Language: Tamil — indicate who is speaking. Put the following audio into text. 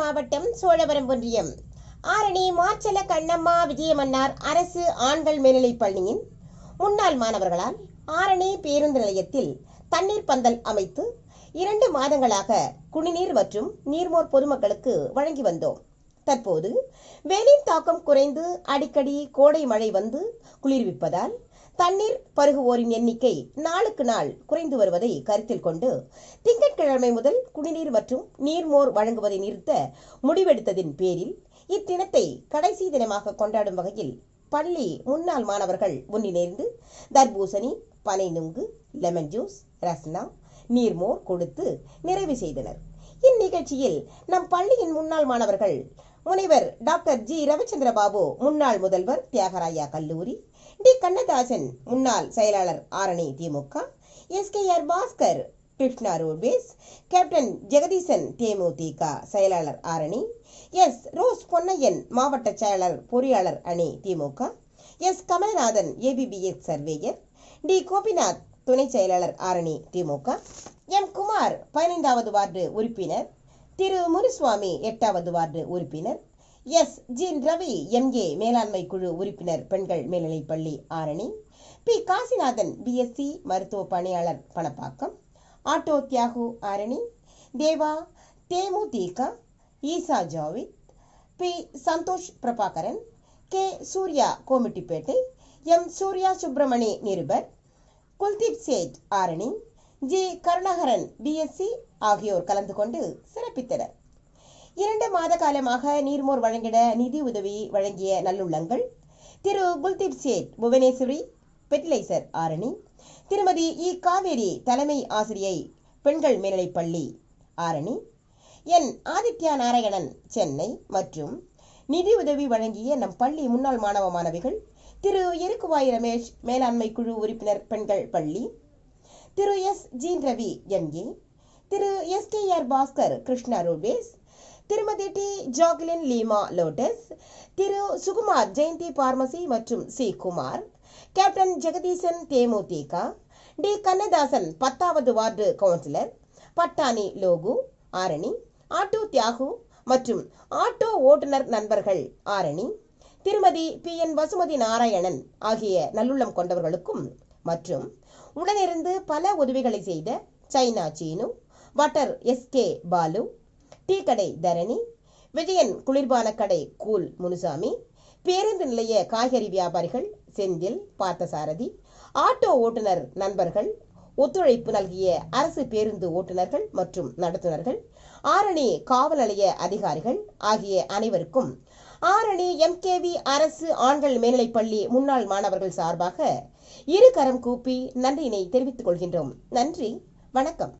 Speaker 1: மாவட்டம் சோழவரம் ஒன்றியம் ஆரணி மாச்சல கண்ணம்மா விஜயமன்னார் அரசு ஆண்கள் மேல்நிலைப் பள்ளியின் முன்னாள் மாணவர்களால் ஆரணி பேருந்து நிலையத்தில் தண்ணீர் பந்தல் அமைத்து இரண்டு மாதங்களாக குடிநீர் மற்றும் நீர்மோர் பொதுமக்களுக்கு வழங்கி வந்தோம். தற்போது வெயிலின் தாக்கம் குறைந்து அடிக்கடி கோடை மழை வந்து குளிர்விப்பதால் தண்ணீர் பருகுவோரின் எண்ணிக்கை நாளுக்கு நாள் குறைந்து வருவதை கருத்தில் கொண்டு திங்கட்கிழமை முதல் குடிநீர் மற்றும் நீர்மோர் வழங்குவதை நிறுத்த முடிவெடுத்ததின் பேரில் இத்தினத்தை கடைசி தினமாக கொண்டாடும் வகையில் பள்ளி முன்னாள் மாணவர்கள் ஒன்றிணைந்து தர்பூசணி பனை நுங்கு லெமன் ஜூஸ் ரஸ்னா நீர்மோர் கொடுத்து நிறைவு செய்தனர். இந்நிகழ்ச்சியில் நம் பள்ளியின் முன்னாள் மாணவர்கள் முனைவர் டாக்டர் ஜி ரவிச்சந்திர பாபு முன்னாள் முதல்வர் தியாகராயா கல்லூரி டி கண்ணதாசன் முன்னாள் செயலாளர் Arani DMK SKR Baskar Krishna roadways captain Jegadeesan DMDK செயலாளர் ஆரணி எஸ் ரோஸ் பொன்னையன் மாவட்ட செயலாளர் பொறியாளர் அணி DMK S Kamalnathan ABPS surveyor T Gopinath துணை செயலாளர் ஆரணி திமுக எம் குமார் பதினைந்தாவது வார்டு உறுப்பினர் திரு முனுசுவாமி எட்டாவது வார்டு உறுப்பினர் எஸ். ஜீன் ரவி எம்ஏ மேலாண்மை குழு உறுப்பினர் பெண்கள் மேல்நிலைப் பள்ளி ஆரணி பி. காசிநாதன் பிஎஸ்சி மருத்துவ பணியாளர் Panapakkam auto Thiyagu Arani Deva DMDK Isa Javid P. Santhosh Prabhakaran K. Surya Komittipettai M. Surya Subramani நிருபர் குல்தீப் சேட் ஆரணி ஜி. கருணாகரன் பிஎஸ்சி ஆகியோர் கலந்து கொண்டு சிறப்பித்தனர். இரண்டு மாத காலமாக நீர்மோர் வழங்கிட நிதி உதவி வழங்கிய நல்லுள்ளங்கள் திரு. குல்தீப் சேட் புவனேஸ்வரி பெர்டிலைசர் ஆரணி திருமதி இ. காவேரி தலைமை ஆசிரியை பெண்கள் மேல்நிலைப்பள்ளி ஆரணி என். ஆதித்யா நாராயணன் சென்னை மற்றும் நிதி உதவி வழங்கிய நம் பள்ளி முன்னாள் மாணவ மாணவிகள் திரு. எருக்குவாய் ரமேஷ் மேலாண்மை குழு உறுப்பினர் பெண்கள் பள்ளி திரு எஸ். ஜீன் ரவி எம்ஏ திரு S. K. R. Baskar Krishna Rupesh திருமதி டி. ஜாக்லின் லீமா லோட்டஸ் திரு. சுகுமார் ஜெயந்தி பார்மசி மற்றும் C. Kumar captain Jegadeesan DMDK T. Kannadasan பத்தாவது வார்டு கவுன்சிலர் பட்டாணி லோகு ஆரணி ஆட்டோ தியாகு மற்றும் ஆட்டோ ஓட்டுநர் நண்பர்கள் ஆரணி திருமதி பி. என். வசுமதி நாராயணன் ஆகிய நல்லுள்ளம் கொண்டவர்களுக்கும் மற்றும் உடனிருந்து பல உதவிகளை செய்த சைனா சீனு வட்டர் எஸ்கே பாலு டீ கடை தரணி விஜயன் குளிர்பான கடை கூல் முனுசாமி பேருந்து நிலைய காய்கறி வியாபாரிகள் செந்தில் பார்த்தசாரதி ஆட்டோ ஓட்டுநர் நண்பர்கள் ஒத்துழைப்பு நல்கிய அரசு பேருந்து ஓட்டுநர்கள் மற்றும் நடத்துனர்கள் ஆரணி காவல் நிலைய அதிகாரிகள் ஆகிய அனைவருக்கும் ஆரணி எம்கேவி அரசு ஆண்கள் மேல்நிலைப்பள்ளி முன்னாள் மாணவர்கள் சார்பாக இரு கரம் கூப்பி நன்றியினை தெரிவித்துக் கொள்கின்றோம். நன்றி வணக்கம்.